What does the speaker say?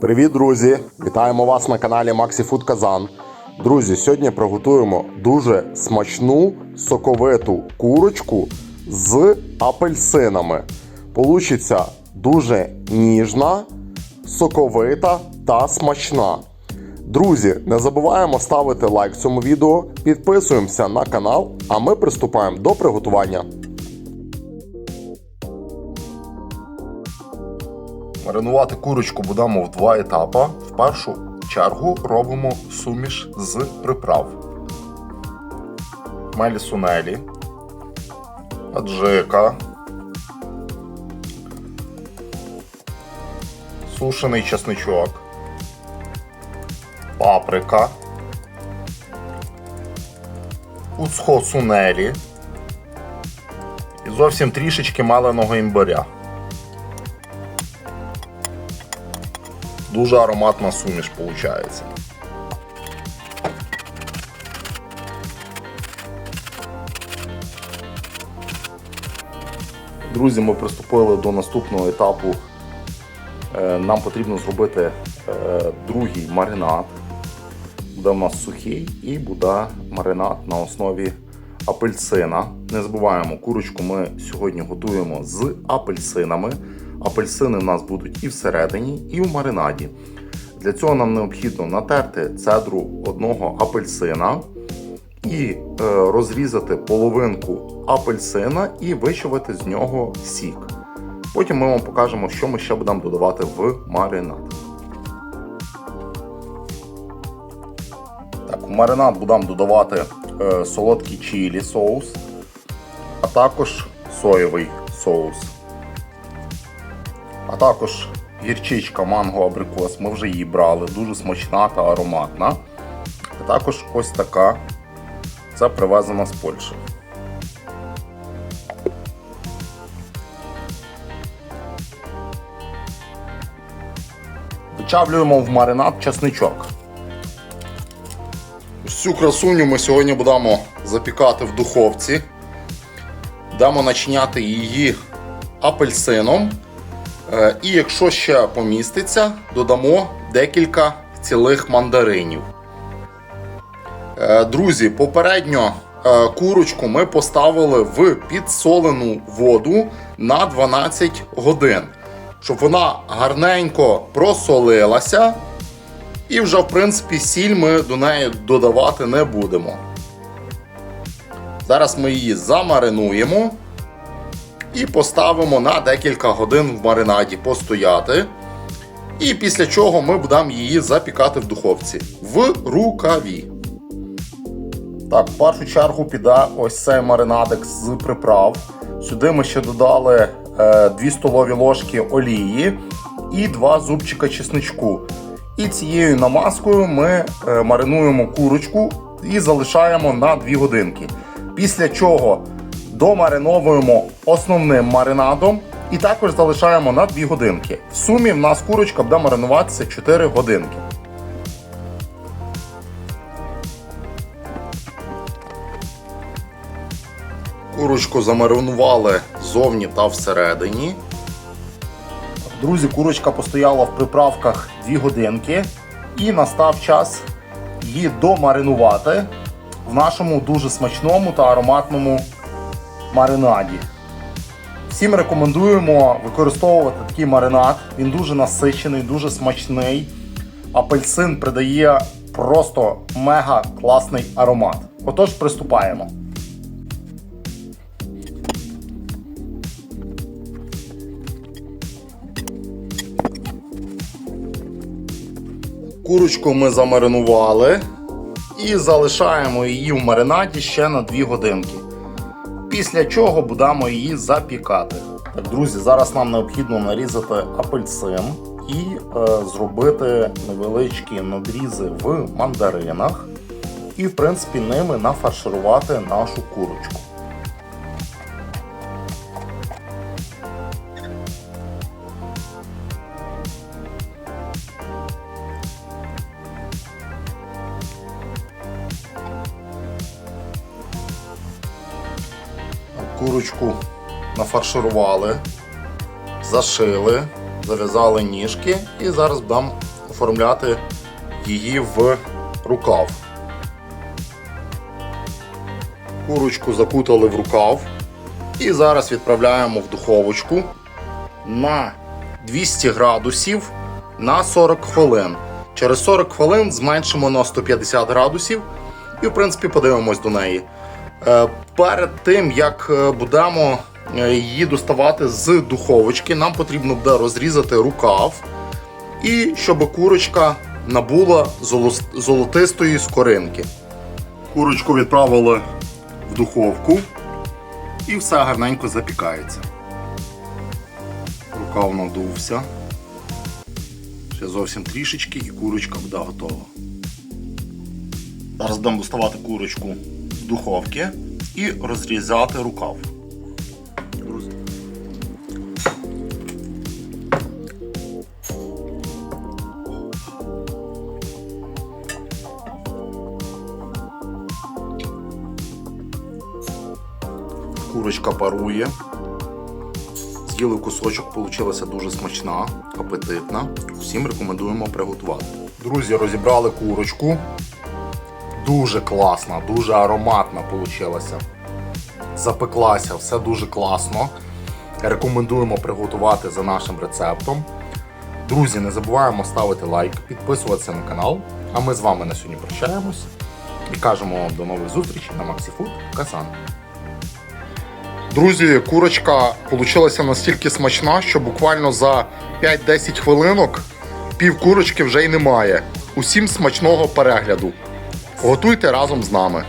Привіт, друзі! Вітаємо вас на каналі Maxi Food Казан. Друзі, сьогодні приготуємо дуже смачну соковиту курочку з апельсинами. Получиться дуже ніжна, соковита та смачна. Друзі, не забуваємо ставити лайк цьому відео, підписуємося на канал, а ми приступаємо до приготування. Маринувати курочку будемо в два етапи. В першу чергу робимо суміш з приправ. Мелі сунелі, аджика, сушений чесничок, паприка, уцхо сунелі і зовсім трішечки маленого імбиря. Дуже ароматна суміш виходить. Друзі, ми приступили до наступного етапу. Е, Нам потрібно зробити е, другий маринад. Буде у нас сухий і буде маринад на основі апельсина. Не забуваємо, курочку ми сьогодні готуємо з апельсинами. Апельсини в нас будуть і всередині, і в маринаді. Для цього нам необхідно натерти цедру одного апельсина і е, розрізати половинку апельсина і вичавити з нього сік. Потім ми вам покажемо, що ми ще будемо додавати в маринад. Так, в маринад будемо додавати е, солодкий чилі соус, а також соєвий соус. Також гірчичка манго абрикос, ми вже її брали, дуже смачна та ароматна. А також ось така. Це привезена з Польщі. Вичавлюємо в маринад чесничок. Ось Цю красуню ми сьогодні будемо запікати в духовці. Будемо начиняти її апельсином. Е, І якщо ще поміститься, додамо декілька цілих мандаринів. Е, Друзі, попередньо е, курочку ми поставили в підсолену воду на 12 годин, щоб вона гарненько просолилася. І вже, в принципі, сіль ми до неї додавати не будемо. Зараз ми її замаринуємо і поставимо на декілька годин в маринаді постояти. І після чого ми будемо її запікати в духовці в рукаві. Так, в першу чергу піде ось цей маринадик з приправ. Сюди ми ще додали е, 2 столові ложки олії і 2 зубчика чесничку. І цією намазкою ми е, маринуємо курочку і залишаємо на 2 годинки. Після чого домариновуємо основним маринадом і також залишаємо на 2 годинки. В сумі в нас курочка буде маринуватися 4 годинки. Курочку замаринували ззовні та всередині. Друзі, курочка постояла в приправках 2 годинки і настав час її домаринувати в нашому дуже смачному та ароматному маринаді. Всім рекомендуємо використовувати такий маринад. Він дуже насичений, дуже смачний. Апельсин придає просто мега класний аромат. Отож, приступаємо. Курочку ми замаринували і залишаємо її в маринаді ще на 2 годинки. Після чого будемо її запікати. Так, друзі, зараз нам необхідно нарізати апельсин і е, зробити невеличкі надрізи в мандаринах. І, в принципі, ними нафарширувати нашу курочку. Курочку нафарширували, зашили, зав'язали ніжки І зараз будемо оформляти її в рукав. Курочку закутали в рукав. І зараз відправляємо в духовочку на 200 градусів на 40 хвилин. Через 40 хвилин зменшимо на 150 градусів і, в принципі, подивимось до неї. Е, Перед тим, як е, будемо е, її доставати з духовочки, нам потрібно буде розрізати рукав і щоб курочка набула золотистої скоринки. Курочку відправили в духовку і все гарненько запікається. Рукав надувся. Ще зовсім трішечки і курочка буде готова. Зараз будемо доставати курочку духовки і розрізати рукав. Курочка парує. З'їли кусочок, получилася дуже смачна, апетитна. Всім рекомендуємо приготувати. Друзі, розібрали курочку. Дуже класна, дуже ароматна получилася. Запеклася, все дуже класно. Рекомендуємо приготувати за нашим рецептом. Друзі, не забуваємо ставити лайк, підписуватися на канал. А ми з вами на сьогодні прощаємось і кажемо вам до нових зустрічей на MaxiFood Касан. Друзі, курочка получилася настільки смачна, що буквально за 5-10 хвилинок пів курочки вже й немає. Усім смачного перегляду. Готуйте разом з нами.